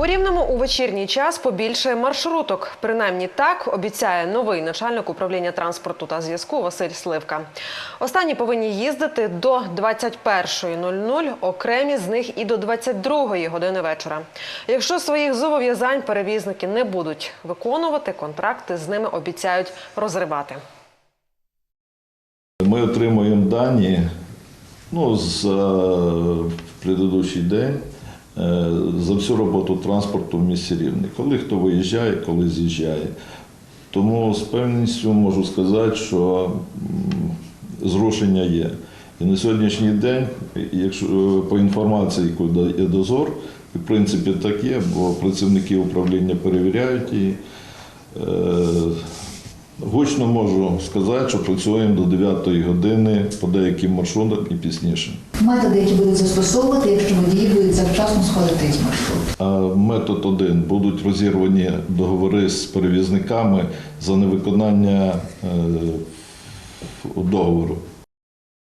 У рівному у вечірній час побільшає маршруток. Принаймні так обіцяє новий начальник управління транспорту та зв'язку Василь Сливка. Останні повинні їздити до 21.00, окремі з них і до 22.00 години вечора. Якщо своїх зобов'язань перевізники не будуть виконувати, контракти з ними обіцяють розривати. Ми отримуємо дані ну, за предыдущий день е, за всю роботу транспорту в місті Рівне. Коли хто виїжджає, коли з'їжджає. Тому з певністю можу сказати, що зрушення є. І на сьогоднішній день, якщо е, по інформації, яку дає дозор, і в принципі так є, бо працівники управління перевіряють і Гучно можу сказати, що працюємо до 9 години по деяким маршрутам і пізніше. Методи, які будуть застосовувати, якщо водії будуть завчасно сходити із маршруту. Метод один будуть розірвані договори з перевізниками за невиконання е, договору.